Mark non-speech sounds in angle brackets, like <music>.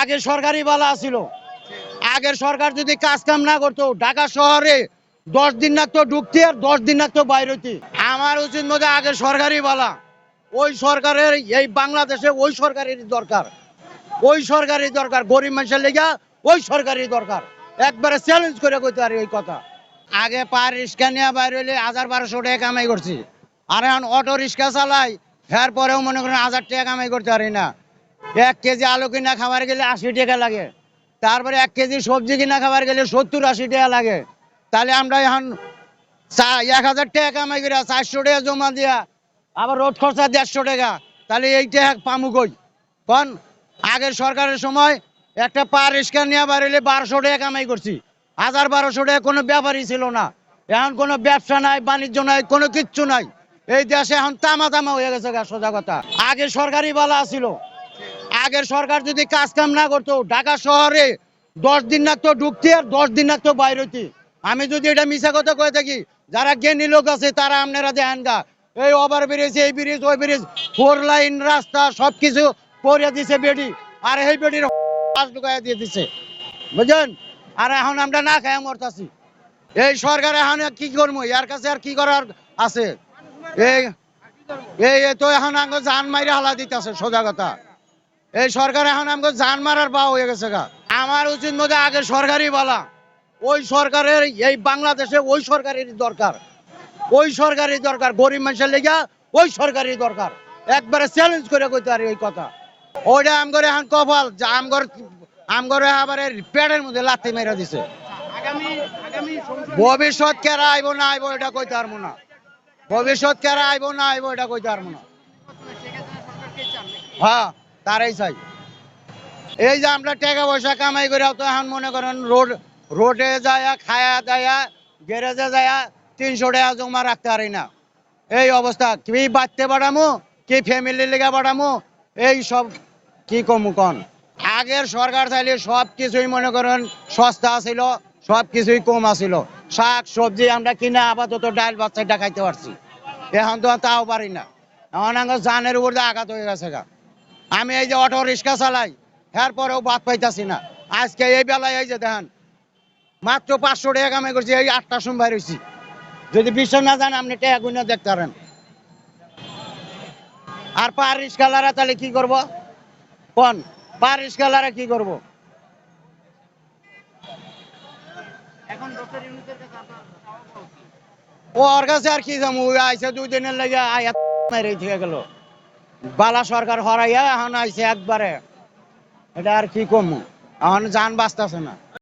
আগে সরকারি বালা ছিল। আগের সরকার যদি কাজ কাম না করতো, ঢাকা শহরে দশ দিন লাগতো ঢুকতে আর দশ দিন লাগতো বাইরতে আমার উচিত মধ্যে আগে সরকারি বালা। ওই সরকারের, এই বাংলাদেশে ওই সরকারের দরকার। ওই সরকারি দরকার। গরিব মানুষের লেগা ওই সরকারি দরকার। একবারে চ্যালেঞ্জ করে কইতে পারি ওই কথা। আগে পা রিক্সা নিয়ে বাইরে হইলে হাজার বারোশো টাকা কামাই করছি। আর এখন অটো রিক্সা চালাই পরেও মনে করেন হাজার টাকা কামাই করতে পারি না। এক কেজি আলু কিনা খাবার গেলে আশি টাকা লাগে। তারপরে এক কেজি সবজি কিনা খাবার গেলে সত্তর, আশি টাকা লাগে। তাহলে আমরা এখন এক হাজার টাকা কামাই করে চারশো টাকা জমা দিয়া আবার রোড খরচা দেড়শো টাকা। তাহলে এইটা টাকা পামু কই? কন? আগের সরকারের সময় একটা পা রিক্সা নিয়ে বাড়িলে বারোশো টাকা কামাই করছি। হাজার বারোশো টাকা কোনো ব্যাপারই ছিল না। এখন কোনো ব্যবসা নাই, বাণিজ্য নাই, কোনো কিচ্ছু নাই। এই দেশে এখন তামা তামা হয়ে গেছে সোজা কথা। আগে সরকারি বালা ছিল আগের সরকার যদি কাজ কাম না করতো, ঢাকা শহরে দশ দিন লাগতো ঢুকতে আর দশ দিন লাগতো বাইরতে আমি যদি এটা মিশা কথা কয়ে থাকি, যারা জ্ঞানী লোক আছে, তারা আপনারা দেখেন গা, এই ওভার ব্রিজ এই ব্রিজ ওই ব্রিজ ফোর লাইন রাস্তা সব কিছু করে দিছে বেডি আর এই বেডির পাঁচ <laughs> ঢুকাই দিয়ে দিছে। বুঝলেন আর এখন আমরা না খাই মরতাছি। এই সরকার এখন কি করব? ইয়ার কাছে আর কি করার আছে? এই এই তো এখন আঙ্গ জান মাইরে হালা দিতেছে, সোজা কথা। এই সরকার এখন আমাকে জান মারার বা হয়ে গেছে গা। আমার উচিত মধ্যে আগে সরকারি বলা। ওই সরকারের, এই বাংলাদেশে ওই সরকারের দরকার। ওই সরকারি দরকার। গরিব মানুষের লেগা ওই সরকারি দরকার। একবারে চ্যালেঞ্জ করে কইতে পারি ওই কথা। ওইটা আমগরে এখন কপাল। যে আমগর আমগরে আবার পেটের মধ্যে লাথি মেরে দিছে। ভবিষ্যৎ কেরা আইব না আইব এটা কইতে পারব না। ভবিষ্যৎ কেরা আইব না আইব এটা কইতে পারব না? হ্যাঁ। তারাই চাই এই যে আমরা টাকা পয়সা কামাই করে তো এখন মনে করেন রোড, রোডে যায়, খায়া দায়া, গ্যারেজে যায় তিনশো টাকা জমা রাখতে পারি না। এই অবস্থা, কি বাড়তে বাড়ামো, কি ফ্যামিলি লেগে বাড়ামো, এই সব কি কমু কন? আগের সরকার চাইলে সব কিছুই মনে করেন সস্তা ছিল সব কিছুই কম আছিল। শাক সবজি আমরা কিনা আপাতত ডাল বাচ্চাটা খাইতে পারছি। এখন তো তাও পারি না। এখন জানের উপর আঘাত হয়ে গেছে গা। আমি এই যে অটো রিক্সা চালাই এর পরেও বাদ পাইতাছি না। আজকে এই বেলায় এই যে দেখেন মাত্র পাঁচশো টাকা কামাই করছি এই আটটার সময় বাইর হয়েছি যদি বিশ্বাস না জান আপনি টাকা গুনে দেখতে পারেন। আর পার রিক্সালারা তাহলে কি করব? কোন? পার রিক্সালারা কি করব? ও ওর কাছে আর কি যাব? ওই আইসে দুই দিনের লেগে আয়া মেরে থেকে গেল। বালা সরকার হরাইয়া এখন আইছে একবারে। এটা আর কি কমু? এখন যান বাঁচতেছে না।